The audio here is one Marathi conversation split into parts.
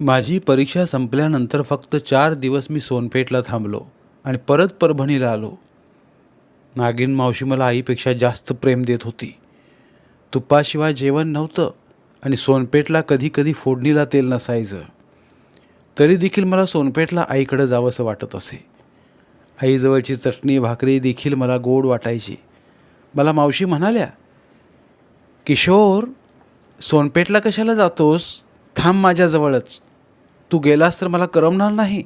माझी परीक्षा संपल्यानंतर फक्त चार दिवस मी सोनपेठला थांबलो आणि परत परभणीला आलो. नागिन मावशी मला आईपेक्षा जास्त प्रेम देत होती. तुपाशिवाय जेवण नव्हतं आणि सोनपेठला कधी कधी फोडणीला तेल नसायचं. तरी देखील मला सोनपेठला आईकडं जावंसं वाटत असे. आईजवळची चटणी भाकरी देखील मला गोड वाटायची. मला मावशी म्हणाल्या किशोर सोनपेठला कशाला जातोस? थांब माझ्याजवळच. तू गेलास तर मला करमणार नाही.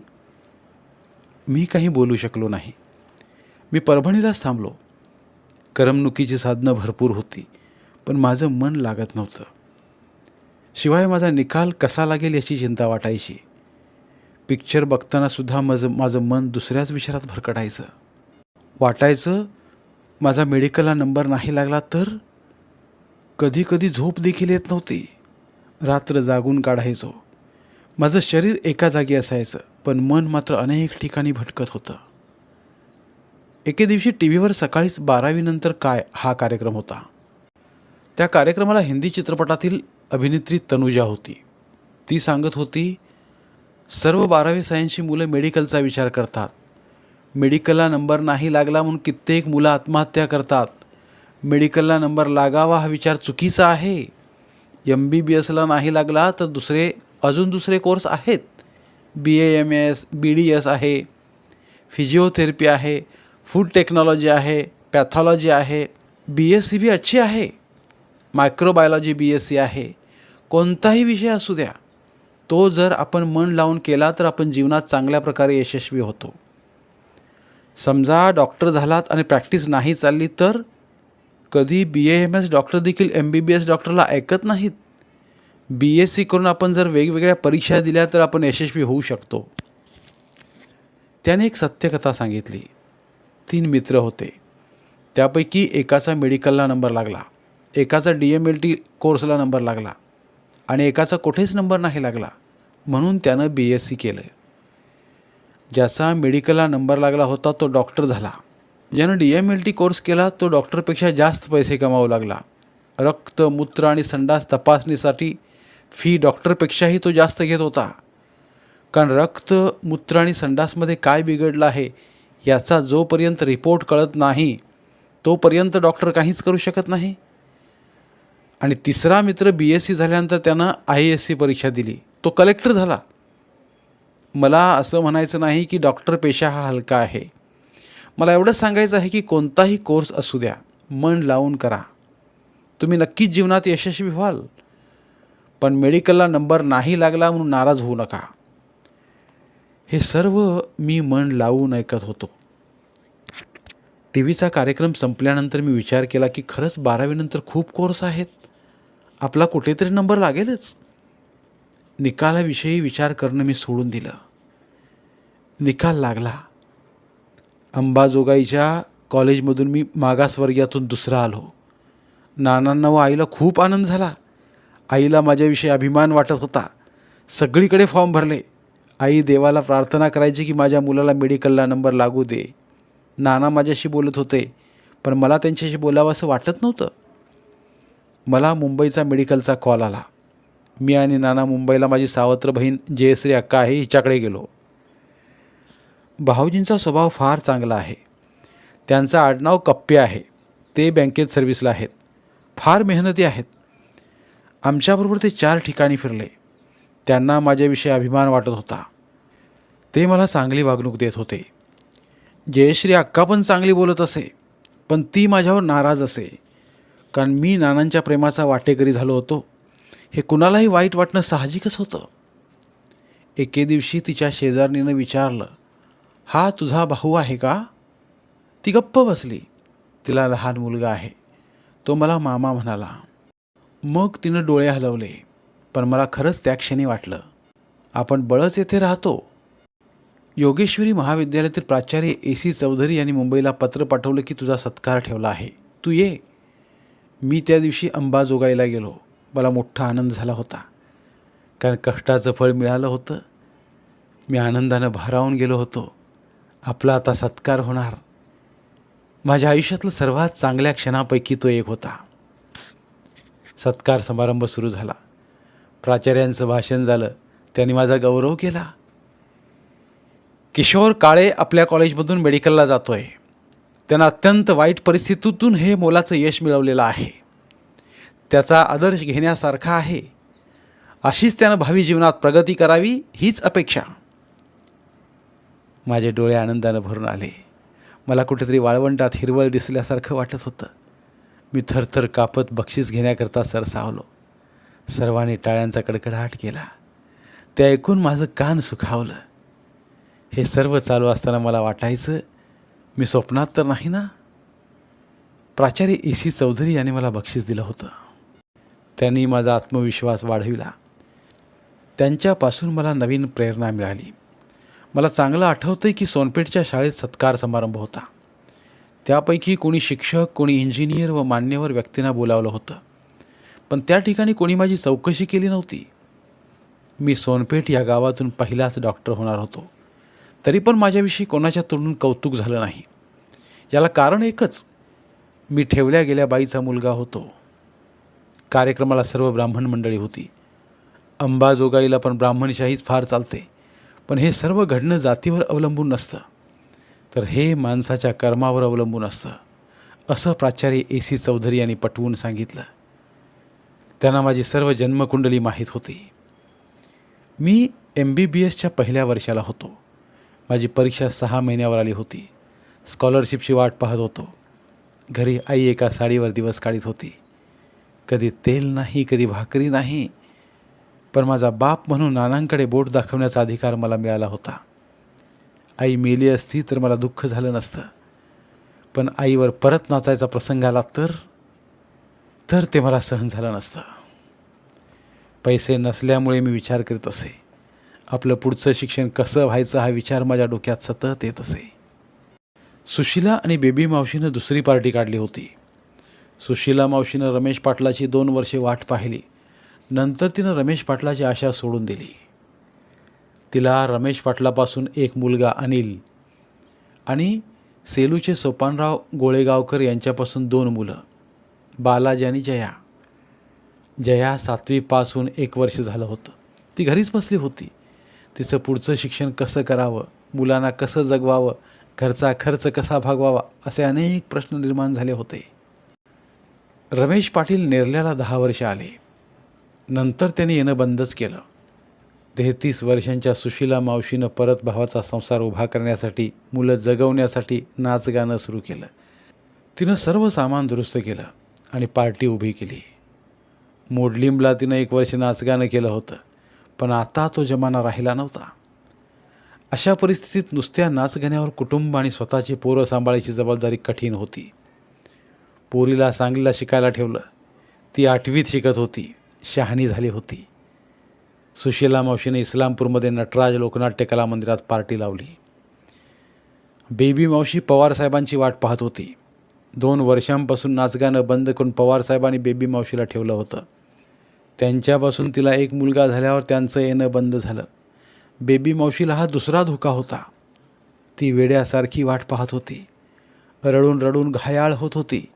मी काही बोलू शकलो नाही. मी परभणीलाच थांबलो. करमणुकीची साधनं भरपूर होती पण माझं मन लागत नव्हतं. शिवाय माझा निकाल कसा लागेल याची चिंता वाटायची. पिक्चर बघतानासुद्धा माझं माझं मन दुसऱ्याच विचारात भरकटायचं. वाटायचं माझा मेडिकलला नंबर नाही लागला तर? कधी कधी झोप देखील येत नव्हती. रात्र जागून काढायचो. माझं शरीर एका जागी असायचं पण मन मात्र अनेक ठिकाणी भटकत होतं. एके दिवशी टी व्हीवर सकाळीच बारावीनंतर काय हा कार्यक्रम होता. त्या कार्यक्रमाला हिंदी चित्रपटातील अभिनेत्री तनुजा होती. ती सांगत होती सर्व बारावी सायन्सची मुलं मेडिकलचा विचार करतात. मेडिकलला नंबर नाही लागला म्हणून कित्येक मुलं आत्महत्या करतात. मेडिकलला नंबर लागावा हा विचार चुकीचा आहे. एम बी बी एसला नाही लागला तर दुसरे अजून दुसरे कोर्स आहेत? B A M S B D S आहे फिजिओथेरपी आहे फूड टेक्नॉलॉजी आहे पॅथॉलॉजी आहे बी एस सी बी अच्छी आहे मायक्रोबायोलॉजी बी एस सी आहे कोणताही विषय असू द्या तो जर आपण मन लावून केला तर आपण जीवनात चांगल्या प्रकारे यशस्वी होतो. समजा डॉक्टर झालात आणि प्रॅक्टिस नाही चालली तर कधी B A M S doctor देखील एम बी बी एस डॉक्टरला ऐकत नाहीत? बी एस सी करून आपण जर वेगवेगळ्या परीक्षा दिल्या तर आपण यशस्वी होऊ शकतो. त्याने एक सत्यकथा सांगितली. तीन मित्र होते. त्यापैकी एकाचा मेडिकलला नंबर लागला. एकाचा डी एम एल टी कोर्सला नंबर लागला. आणि एकाचा कुठेच नंबर नाही लागला. म्हणून त्यानं बी एस सी केलं. ज्याचा मेडिकलला नंबर लागला होता तो डॉक्टर झाला. ज्यानं D M L T course केला तो डॉक्टरपेक्षा जास्त पैसे कमावू लागला. रक्त मूत्र आणि संडास तपासणीसाठी फी डॉक्टरपेक्षाही तो जास्त घेत होता. कारण रक्त मूत्र आणि संडासमध्ये काय बिघडलं आहे याचा जोपर्यंत रिपोर्ट कळत नाही तोपर्यंत डॉक्टर काहीच करू शकत नाही. आणि तिसरा मित्र बी एस सी झाल्यानंतर त्यानं आय एस सी परीक्षा दिली. तो कलेक्टर झाला. मला असं म्हणायचं नाही की डॉक्टर पेशा हा हलका आहे. मला एवढंच सांगायचं आहे की कोणताही कोर्स असू द्या. मन लावून करा. तुम्ही नक्कीच जीवनात यशस्वी व्हाल. पण मेडिकलला नंबर नाही लागला म्हणून नाराज होऊ नका. हे सर्व मी मन लावून ऐकत होतो. टी व्हीचा कार्यक्रम संपल्यानंतर मी विचार केला की खरंच बारावीनंतर खूप कोर्स आहेत. आपला कुठेतरी नंबर लागेलच. निकालाविषयी विचार करणं मी सोडून दिलं. निकाल लागला. अंबाजोगाईच्या कॉलेजमधून मी मागासवर्गीयातून दुसरा आलो. नानांना व आईला खूप आनंद झाला. आईला माझ्याविषयी अभिमान वाटत होता. सगळीकडे फॉर्म भरले. आई देवाला प्रार्थना करायची की माझ्या मुलाला मेडिकलला नंबर लागू दे. नाना माझ्याशी बोलत होते पण मला त्यांच्याशी बोलावं असं वाटत नव्हतं. मला मुंबईचा मेडिकलचा कॉल आला. मी आणि नाना मुंबईला माझी सावत्र बहीण जयश्री अक्का आहे हिच्याकडे गेलो. भाऊजींचा स्वभाव फार चांगला आहे. त्यांचं आडनाव कप्पे आहे. ते बँकेत सर्व्हिसला आहेत. फार मेहनती आहेत. आमच्याबरोबर ते चार ठिकाणी फिरले. त्यांना माझ्याविषयी अभिमान वाटत होता. ते मला चांगली वागणूक देत होते. जयश्री अक्का पण चांगली बोलत असे पण ती माझ्यावर नाराज असे. कारण मी नानांच्या प्रेमाचा वाटेकरी झालो होतो. हे कुणालाही वाईट वाटणं साहजिकच होतं. एके दिवशी तिच्या शेजारणीनं विचारलं हा तुझा भाऊ आहे का? ती गप्प बसली तिला लहान मुलगा आहे. तो मला मामा म्हणाला. मग तिनं डोळे हलवले. पण मला खरंच त्या क्षणी वाटलं. आपण बळच येथे राहतो. योगेश्वरी महाविद्यालयातील प्राचार्य ए सी चौधरी यांनी मुंबईला पत्र पाठवलं की तुझा सत्कार ठेवला आहे. तू ये. मी त्या दिवशी अंबाजोगाईला गेलो. मला मोठा आनंद झाला होता. कारण कष्टाचं फळ मिळालं होतं. मी आनंदानं भारावून गेलो होतो. आपला आता सत्कार होणार. माझ्या आयुष्यातलं सर्वात चांगल्या क्षणापैकी तो एक होता. सत्कार समारंभ सुरू झाला. प्राचार्यांचं भाषण झालं. त्यांनी माझा गौरव केला. किशोर काळे आपल्या कॉलेजमधून मेडिकलला जातो आहे त्यांना अत्यंत वाईट परिस्थितीतून हे मोलाचं यश मिळवलेलं आहे. त्याचा आदर्श घेण्यासारखा आहे. अशीच त्यानं भावी जीवनात प्रगती करावी हीच अपेक्षा. माझे डोळे आनंदानं भरून आले. मला कुठेतरी वाळवंटात हिरवळ दिसल्यासारखं वाटत होतं. मी थरथर कापत बक्षीस घेण्याकरता सरसावलो. सर्वांनी टाळ्यांचा कडकडाट केला. ते ऐकून माझं कान सुखावलं. हे सर्व चालू असताना मला वाटायचं मी स्वप्नात तर नाही ना? प्राचार्य ए सी चौधरी यांनी मला बक्षीस दिलं होतं. त्यांनी माझा आत्मविश्वास वाढविला. त्यांच्यापासून मला नवीन प्रेरणा मिळाली. मला चांगलं आठवतं आहे की सोनपेठच्या शाळेत सत्कार समारंभ होता. त्यापैकी कोणी शिक्षक कोणी इंजिनियर व मान्यवर व्यक्तींना बोलावलं होतं. पण त्या ठिकाणी कोणी माझी चौकशी केली नव्हती. मी सोनपेठ या गावातून पहिलाच डॉक्टर होणार होतो. तरी पण माझ्याविषयी कोणाच्या तोंडून कौतुक झालं नाही. याला कारण एकच मी ठेवल्या गेल्या बाईचा मुलगा होतो. कार्यक्रमाला सर्व ब्राह्मण मंडळी होती. अंबाजोगाईला पण ब्राह्मणशाहीच फार चालते. पण हे सर्व घडणं जातीवर अवलंबून नसतं. तर हे माणसाच्या कर्मावर अवलंबून असतं. असं प्राचार्य ए सी चौधरी यांनी पटवून सांगितलं. त्यांना माझी सर्व जन्मकुंडली माहीत होती. मी एम बी बी एसच्या पहिल्या वर्षाला होतो. माझी परीक्षा सहा महिन्यावर आली होती. स्कॉलरशिपची वाट पाहत होतो. घरी आई एका साडीवर दिवस काढीत होती. कधी तेल नाही कधी भाकरी नाही. पण माझा बाप म्हणून नानांकडे बोट दाखवण्याचा अधिकार मला मिळाला होता. आई मेली असती तर मला दुःख झालं नसतं. पण आईवर परत नाचायचा प्रसंग आला तर तर ते मला सहन झालं नसतं. पैसे नसल्यामुळे मी विचार करीत असे. आपलं पुढचं शिक्षण कसं व्हायचं हा विचार माझ्या डोक्यात सतत येत असे. सुशिला आणि बेबी मावशीनं दुसरी पार्टी काढली होती. सुशिला मावशीनं रमेश पाटलाची दोन वर्षे वाट पाहिली. नंतर तिनं रमेश पाटलाची आशा सोडून दिली. तिला रमेश पाटलापासून एक मुलगा अनिल आणि सेलूचे सोपानराव गोळेगावकर यांच्यापासून दोन मुलं बालाजी आणि जया. जया सातवी एक वर्ष झालं होतं. ती घरीच बसली होती. तिचं पुढचं शिक्षण कसं करावं मुलांना कसं जगवावं घरचा खर्च कसा भागवावा असे अनेक प्रश्न निर्माण झाले होते. रमेश पाटील नेरल्याला दहा वर्ष आले. नंतर त्यांनी येणं बंदच केलं. तेहतीस वर्षांच्या सुशिला मावशीनं परत भावाचा संसार उभा करण्यासाठी मुलं जगवण्यासाठी नाचगाणं सुरू केलं. तिनं सर्व सामान दुरुस्त केलं आणि पार्टी उभी केली. मोडलिंबला तिनं एक वर्ष नाचगाणं केलं होतं पण आता तो जमाना राहिला नव्हता. अशा परिस्थितीत नुसत्या नाचगाण्यावर कुटुंब आणि स्वतःची पोरं सांभाळायची जबाबदारी कठीण होती. पोरीला सांगलीला शिकायला ठेवलं. ती आठवीत शिकत होती. शहाणी झाली होती. सुशीला मावशीने इस्लामपूरमध्ये नटराज लोकनाट्य कला मंदिरात पार्टी लावली. बेबी मावशी पवारसाहेबांची वाट पाहत होती. दोन वर्षांपासून नाचगाणं बंद करून पवारसाहेबांनी बेबी मावशीला ठेवलं होतं. त्यांच्यापासून तिला एक मुलगा झाल्यावर त्यांचं येणं बंद झालं. बेबी मावशीला हा दुसरा धोका होता. ती वेड्यासारखी वाट पाहत होती. रडून रडून घायाळ होत होती.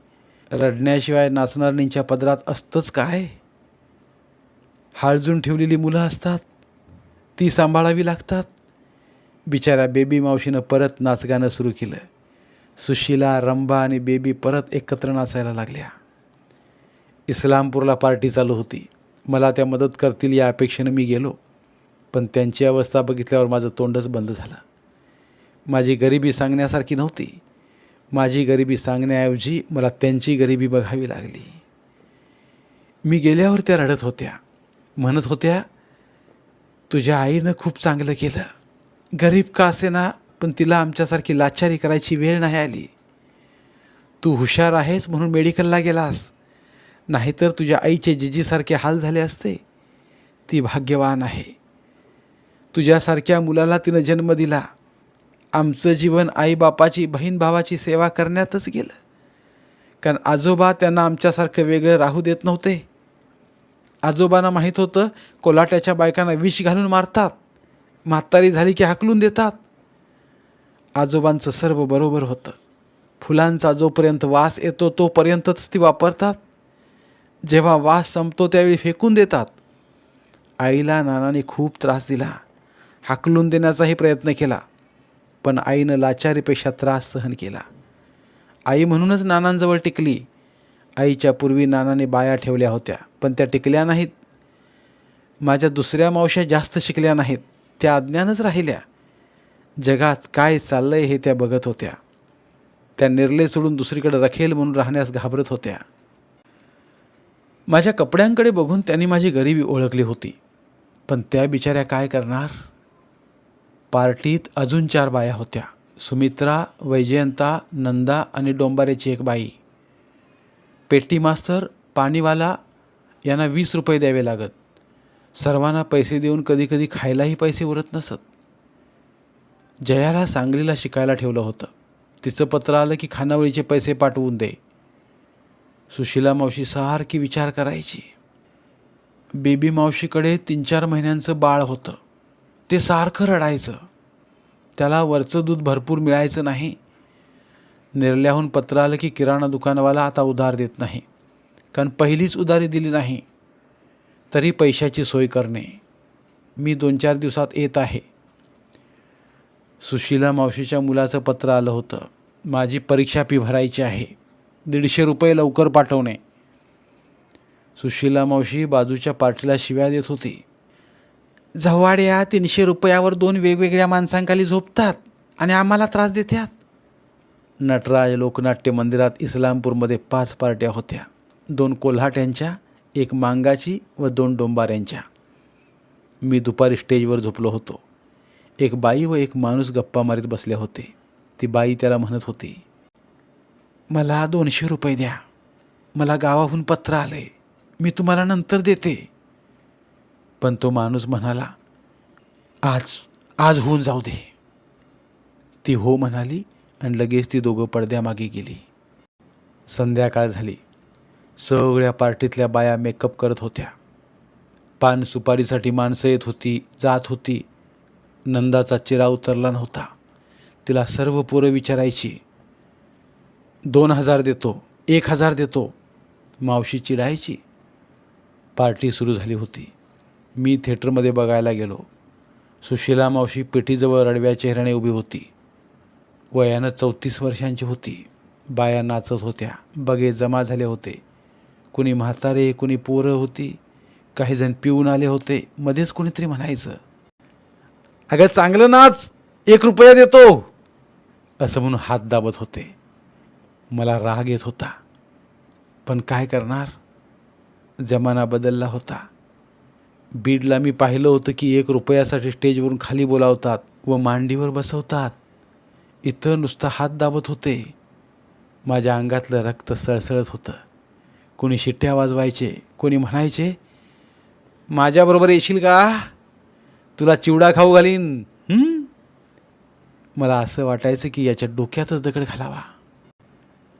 रडण्याशिवाय नाचणारणींच्या पदरात असतंच काय? हाळजून ठेवलेली मुलं असतात. ती सांभाळावी लागतात. बिचाऱ्या बेबी मावशीनं परत नाचगाणं सुरू केलं. सुशिला रंबा आणि बेबी परत एकत्र नाचायला लागल्या. इस्लामपूरला पार्टी चालू होती. मला त्या मदत करतील या अपेक्षेनं मी गेलो. पण त्यांची अवस्था बघितल्यावर माझं तोंडच बंद झालं. माझी गरिबी सांगण्यासारखी नव्हती. माझी गरिबी सांगण्याऐवजी मला त्यांची गरिबी बघावी लागली. मी गेल्यावर त्या रडत होत्या. म्हणत होत्या तुझ्या आईनं खूप चांगलं केलं. गरीब का असेना पण तिला आमच्यासारखी लाचारी करायची वेळ नाही आली. तू हुशार आहेस म्हणून मेडिकलला गेलास. नाहीतर तुझ्या आईचे जिजीसारखे हाल झाले असते. ती भाग्यवान आहे. तुझ्यासारख्या मुलाला तिनं जन्म दिला. आमचं जीवन आईबापाची बहीण भावाची सेवा करण्यातच गेलं. कारण आजोबा त्यांना आमच्यासारखं वेगळं राहू देत नव्हते. आजोबांना माहीत होतं कोलाट्याच्या बायकांना विष घालून मारतात. म्हातारी झाली की हाकलून देतात. आजोबांचं सर्व बरोबर होतं. फुलांचा जोपर्यंत वास येतो तोपर्यंतच ती वापरतात. जेव्हा वास संपतो त्यावेळी फेकून देतात. आईला नानाने खूप त्रास दिला. हाकलून देण्याचाही प्रयत्न केला. पण आईनं लाचारीपेक्षा त्रास सहन केला. आई म्हणूनच नानांजवळ टिकली. आईच्या पूर्वी नानाने बाया ठेवल्या होत्या पण त्या टिकल्या नाहीत. माझ्या दुसऱ्या मावश्या जास्त शिकल्या नाहीत त्या अज्ञानच राहिल्या. जगात काय चाललंय हे त्या बघत होत्या. त्या निर्ले सोडून दुसरीकडे रखेल म्हणून राहण्यास घाबरत होत्या. माझ्या कपड्यांकडे बघून त्यांनी माझी गरिबी ओळखली होती. पण त्या बिचाऱ्या काय करणार? पार्टीत अजून चार बाया होत्या सुमित्रा वैजयंता नंदा आणि डोंबारेची एक बाई. पेटी मास्तर पाणीवाला यांना वीस रुपये द्यावे लागत. सर्वांना पैसे देऊन कधीकधी खायलाही पैसे उरत नसत. जयाला सांगलीला शिकायला ठेवलं होतं. तिचं पत्र आलं की खानावळीचे पैसे पाठवून दे. सुशिला मावशी सारखी विचार करायची. बेबी मावशीकडे तीन चार महिन्यांचं बाळ होतं. ते सारखं रडायचं. त्याला वरचं दूध भरपूर मिळायचं नाही. निर्ल्याहून पत्र आलं की किराणा दुकानवाला आता उधार देत नाही. कारण पहिलीच उधारी दिली नाही. तरी पैशाची सोय करणे. मी दोन चार दिवसात येत आहे. सुशीला मावशीच्या मुलाचं पत्र आलं होतं. माझी परीक्षा फी भरायची आहे. दीडशे रुपये लवकर पाठवणे. सुशीला मावशी बाजूच्या पार्टीला शिव्या देत होती. झवाड्या तीनशे रुपयावर दोन वेगवेगळ्या माणसांखाली झोपतात आणि आम्हाला त्रास देतात. नटराज लोकनाट्य मंदिरात इस्लामपूरमध्ये पाच पार्ट्या होत्या. दोन कोल्हाट्यांच्या एक मांगाची व दोन डोंबाऱ्यांच्या. मी दुपारी स्टेजवर झोपलो होतो. एक बाई व एक माणूस गप्पा मारीत बसले होते. ती बाई त्याला म्हणत होती मला दोनशे रुपये द्या. मला गावाहून पत्र आले मी तुम्हाला नंतर देते. पण तो माणूस म्हणाला आज आज होऊन जाऊ दे. ती हो म्हणाली आणि लगेच ती दोघं पडद्यामागे गेली. संध्याकाळ झाली. सगळ्या पार्टीतल्या बाया मेकअप करत होत्या. पान सुपारीसाठी माणसं येत होती जात होती. नंदाचा चिरा उतरला नव्हता. तिला सर्व पोरं विचारायची. दोन हजार देतो एक हजार देतो. मावशी चिडायची. पार्टी सुरू झाली होती. मी थिएटरमध्ये बघायला गेलो. सुशिला मावशी पेटीजवळ रडव्या चेहऱ्याने उभी होती. वयानं चौतीस वर्षांची होती. बाया नाचत होत्या. बगे जमा झाले होते. कुणी म्हातारे कुणी पोरं होती. काही जण पिऊन आले होते. मध्येच कुणीतरी म्हणायचं अगं चांगलं नाच. एक रुपया देतो. असं म्हणून हात दाबत होते. मला राग येत होता. पण काय करणार? जमाना बदलला होता. बीडला मी पाहिलं होतं की एक रुपयासाठी स्टेजवरून खाली बोलावतात व मांडीवर बसवतात. इथं नुसतं हात दाबत होते. माझ्या अंगातलं रक्त सळसळत होतं. कोणी शिट्ट्या वाजवायचे कोणी म्हणायचे माझ्याबरोबर येशील का? तुला चिवडा खाऊ घालीन. मला असं वाटायचं की याच्या डोक्यातच दगड घालावा.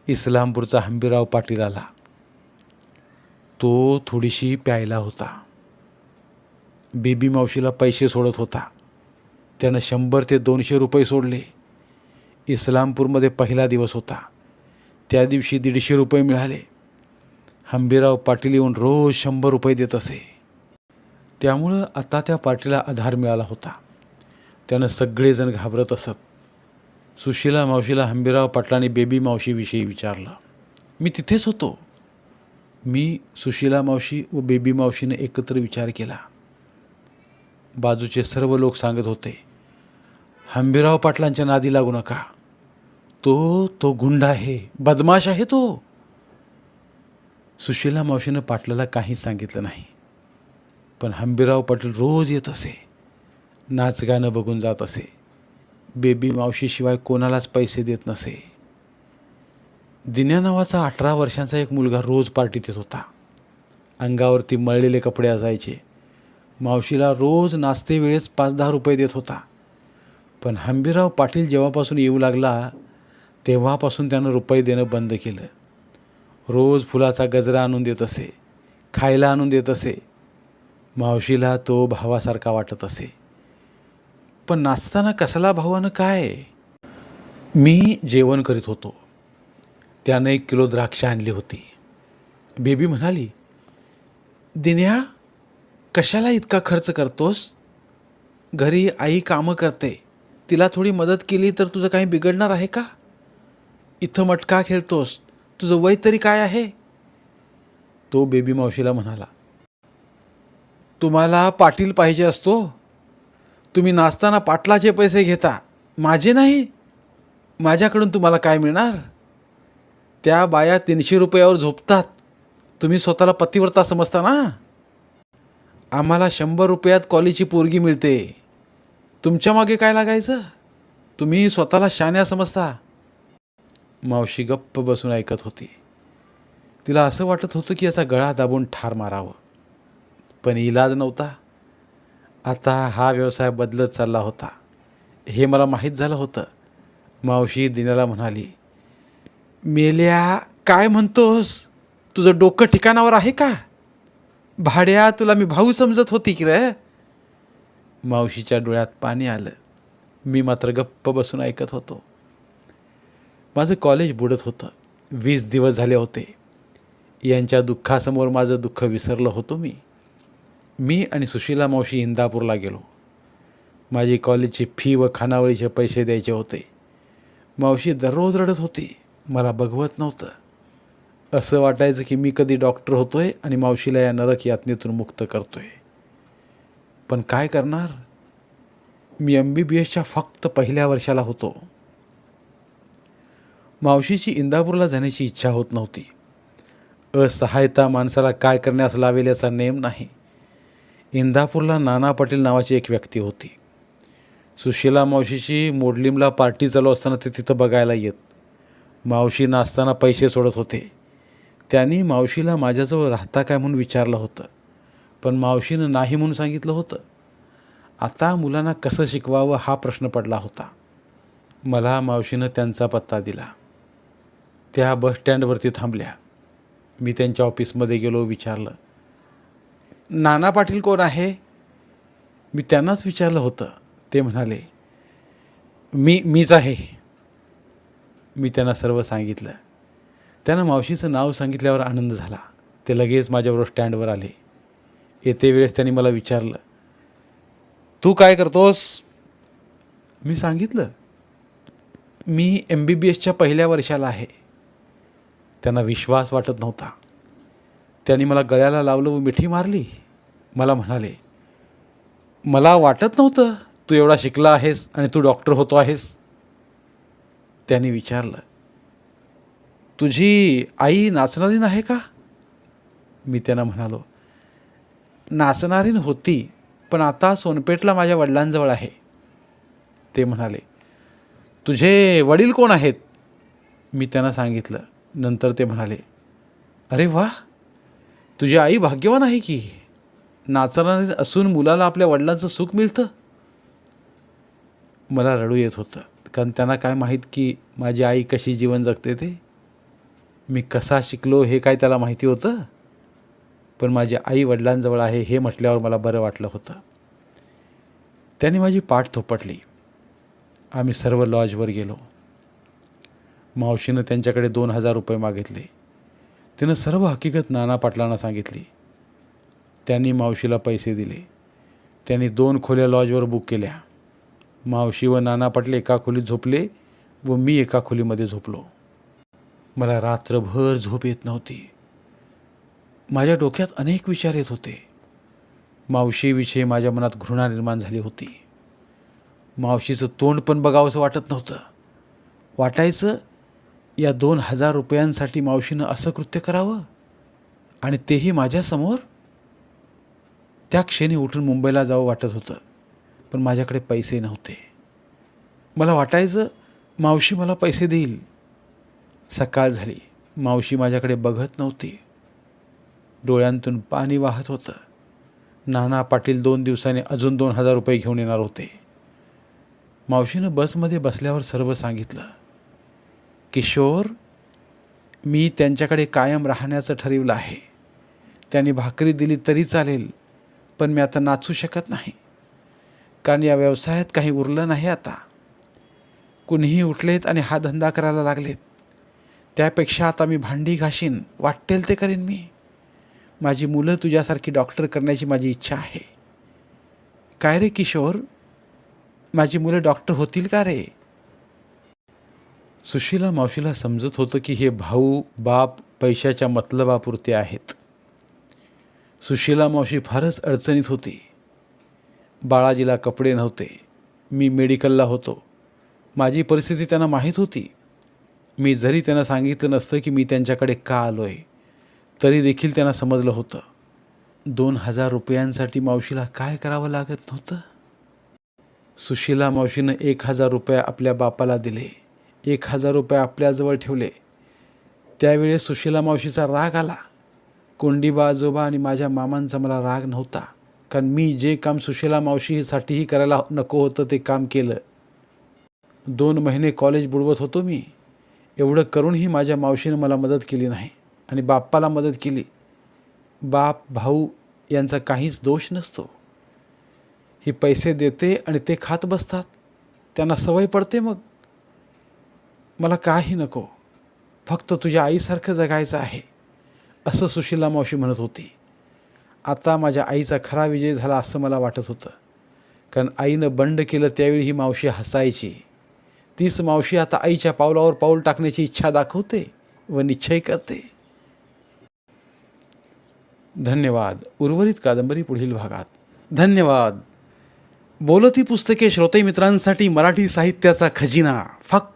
इस्लामपूरचा हंबीराव पाटील आला. तो थोडीशी प्यायला होता. बेबी मावशीला पैसे सोडत होता. त्यानं शंभर ते दोनशे रुपये सोडले. इस्लामपूरमध्ये पहिला दिवस होता. त्या दिवशी दीडशे रुपये मिळाले. हंबीराव पाटील येऊन रोज शंभर रुपये देत असे. त्यामुळं आता त्या पाटीला आधार मिळाला होता. त्यानं सगळेजण घाबरत असत. सुशिला मावशीला हंबीराव पाटलांनी बेबी मावशीविषयी विचारलं. मी तिथेच होतो. मी सुशिला मावशी व बेबी मावशीने एकत्र विचार केला. बाजूचे सर्व लोक सांगत होते. हंबीराव पाटलांच्या नादी लागू नका. तो तो गुंड आहे. बदमाश आहे तो. सुशीला मावशीनं पाटलाला काहीच सांगितलं नाही. पण हंबीराव पाटील रोज येत असे. नाचगाणं बघून जात असे. बेबी मावशीशिवाय कोणालाच पैसे देत नसे. दिन्या नावाचा अठरा वर्षांचा एक मुलगा रोज पार्टीत येत होता. अंगावरती मळलेले कपडे असायचे मावशीला रोज नाचते वेळेस पाच दहा रुपये देत होता. पण हंबीराव पाटील जेव्हापासून येऊ लागला तेव्हापासून त्यानं रुपये देणं बंद केलं. रोज फुलाचा गजरा आणून देत असे खायला आणून देत असे. मावशीला तो भावासारखा वाटत असे. पण नाचताना कसला भावानं काय? मी जेवण करीत होतो. त्यानं एक किलो द्राक्ष आणली होती. बेबी म्हणाली दिन्या कशाला इतका खर्च करतोस? घरी आई कामं करते. तिला थोडी मदत केली तर तुझं काही बिघडणार आहे का? इथं मटका खेळतोस. तुझं वय तरी काय आहे? तो बेबी मावशीला म्हणाला तुम्हाला पाटील पाहिजे असतो. तुम्ही नाचताना पाटलाचे पैसे घेता माझे नाही. माझ्याकडून तुम्हाला काय मिळणार? त्या बाया तीनशे रुपयावर झोपतात. तुम्ही स्वतःला पतिव्रता समजता ना? आम्हाला शंभर रुपयात कॉलेजची पोरगी मिळते. तुमच्या मागे काय लागायचं? तुम्ही स्वतःला शान्या समजता. मावशी गप्प बसून ऐकत होती. तिला असं वाटत होतं की याचा गळा दाबून ठार मारावं. पण इलाज नव्हता. आता हा व्यवसाय बदलत चालला होता. हे मला माहीत झालं होतं. मावशी दिनाला म्हणाली मेल्या काय म्हणतोस? तुझं डोकं ठिकाणावर आहे का? भाड्या तुला मी भाऊ समजत होती की रे? मावशीच्या डोळ्यात पाणी आलं. मी मात्र गप्प बसून ऐकत होतो. माझं कॉलेज बुडत होतं. वीस दिवस झाले होते. यांच्या दुःखासमोर माझं दुःख विसरलं होतो मी. मी आणि सुशीला मावशी इंदापूरला गेलो. माझी कॉलेजची फी व खानावळीचे पैसे द्यायचे होते. मावशी दररोज रडत होती. मला बघवत नव्हतं. असं वाटायचं की मी कधी डॉक्टर होतो आहे आणि मावशीला या नरक यातनेतून मुक्त करतो आहे पण काय करणार? मी एम बी बी एसच्या फक्त पहिल्या वर्षाला होतो. मावशीची इंदापूरला जाण्याची इच्छा होत नव्हती. असहायता माणसाला काय करण्यास लावेल याचा नेम नाही. इंदापूरला नाना पाटील नावाची एक व्यक्ती होती. सुशीला मावशीची मोडलिमला पार्टी चालू असताना ते तिथं बघायला येत. मावशी नाचताना पैसे सोडत होते. त्यांनी मावशीला माझ्याजवळ राहता काय म्हणून विचारलं होतं. पण मावशीनं नाही म्हणून सांगितलं होतं. आता मुलांना कसं शिकवावं हा प्रश्न पडला होता. मला मावशीनं त्यांचा पत्ता दिला. त्या बस स्टँडवरती थांबल्या. मी त्यांच्या ऑफिसमध्ये गेलो विचारलं नाना पाटील कोण आहे? मी त्यांनाच विचारलं होतं. ते म्हणाले मी मीच आहे. मी त्यांना सर्व सांगितलं. त्यांना मावशीचं नाव सांगितल्यावर आनंद झाला. ते लगेच माझ्याबरोबर स्टँडवर आले. येते वेळेस त्यांनी मला विचारलं तू काय करतोस? मी सांगितलं मी एम बी बी एसच्या पहिल्या वर्षाला आहे. त्यांना विश्वास वाटत नव्हता. त्यांनी मला गळ्याला लावलं व मिठी मारली. मला म्हणाले मला वाटत नव्हतं तू एवढा शिकला आहेस आणि तू डॉक्टर होतो आहेस. त्यांनी विचारलं तुझी आई नाचणारीन आहे का? मी त्यांना म्हणालो नाचणारीन होती पण आता सोनपेठला माझ्या वडिलांजवळ आहे. ते म्हणाले तुझे वडील कोण आहेत? मी त्यांना सांगितलं नंतर ते म्हणाले अरे वा तुझी आई भाग्यवान आहे की? नाचणारी असून मुलाला आपल्या वडिलांचं सुख मिळतं? मला रडू येत होतं कारण त्यांना काय माहीत की माझी आई कशी जीवन जगते ते? मी कसा शिकलो हे काय त्याला माहिती होतं? पण माझी आई वडिलांजवळ आहे हे म्हटल्यावर मला बरं वाटलं होतं. त्यांनी माझी पाठ थोपटली. आम्ही सर्व लॉजवर गेलो. मावशीनं त्यांच्याकडे दोन हजार रुपये मागितले. तिनं सर्व हकीकत नाना पाटलांना सांगितली. त्यांनी मावशीला पैसे दिले. त्यांनी दोन खोल्या लॉजवर बुक केल्या. मावशी व नाना पाटले एका खोलीत झोपले व मी एका खोलीमध्ये झोपलो. मला रात्रभर झोप येत नव्हती. माझ्या डोक्यात अनेक विचार येत होते. मावशीविषयी माझ्या मनात घृणा निर्माण झाली होती. मावशीचं तोंड पण बघावंसं वाटत नव्हतं. वाटायचं या दोन हजार रुपयांसाठी मावशीनं असं कृत्य करावं? आणि तेही माझ्यासमोर त्या क्षणी उठून मुंबईला जावं वाटत होतं पण माझ्याकडे पैसे नव्हते. मला वाटायचं मावशी मला पैसे देईल. सकाळ झाली मावशी माझ्याकडे बघत नव्हती. डोळ्यांतून पाणी वाहत होतं. नाना पाटील दोन दिवसांनी अजून दोन हजार रुपये घेऊन येणार होते. मावशीनं बसमध्ये बसल्यावर सर्व सांगितलं. किशोर मी त्यांच्याकडे कायम राहण्याचं ठरवलं आहे. त्यांनी भाकरी दिली तरी चालेल पण मी आता नाचू शकत नाही. कारण या व्यवसायात काही उरलं नाही आता. कुणीही उठलेत आणि हा धंदा करायला लागलेत. त्यापेक्षा आता मी भांडी घाशीन वाटेल ते करीन मी. माझी मुलं तुझ्यासारखी डॉक्टर करण्याची माझी इच्छा आहे. काय रे किशोर? माझी मुलं डॉक्टर होतील का रे? सुशीला मावशीला समजत होतं की हे भाऊ बाप पैशाच्या मतलबापुरते आहेत. सुशीला मावशी फारच अडचणीत होती. बाळाजीला कपडे नव्हते. मी मेडिकलला होतो. माझी परिस्थिती त्यांना माहीत होती. मी जरी त्यांना सांगितलं नसतं की मी त्यांच्याकडे का आलो आहे तरी देखील त्यांना समजलं होतं. दोन हजार रुपयांसाठी मावशीला काय करावं लागत नव्हतं? सुशीला मावशीनं एक हजार रुपये आपल्या बापाला दिले. एक हजार रुपये आपल्याजवळ ठेवले. त्यावेळेस सुशीला मावशीचा राग आला. कोंडीबा आजोबा आणि माझ्या मामांचा मला राग नव्हता. कारण मी जे काम सुशीला मावशीसाठीही करायला नको होतं ते काम केलं. दोन महिने कॉलेज बुडवत होतो मी. एवढं करूनही माझ्या मावशीनं मला मदत केली नाही आणि बाप्पाला मदत केली. बाप भाऊ यांचा काहीच दोष नसतो. ही पैसे देते आणि ते खात बसतात. त्यांना सवय पडते मग. मला काही नको. फक्त तुझ्या आईसारखं जगायचं आहे. असं सुशीला मावशी म्हणत होती. आता माझ्या आईचा खरा विजय झाला असं मला वाटत होतं. कारण आईनं बंड केलं त्यावेळी ही मावशी हसायची. तीच मावशी आता आईच्या पावलावर पाऊल टाकण्याची इच्छा दाखवते व निश्चय करते. धन्यवाद. उर्वरित कादंबरी पुढील भागात. धन्यवाद. बोलती पुस्तके श्रोते मित्रांसाठी मराठी साहित्याचा खजिना. फक्त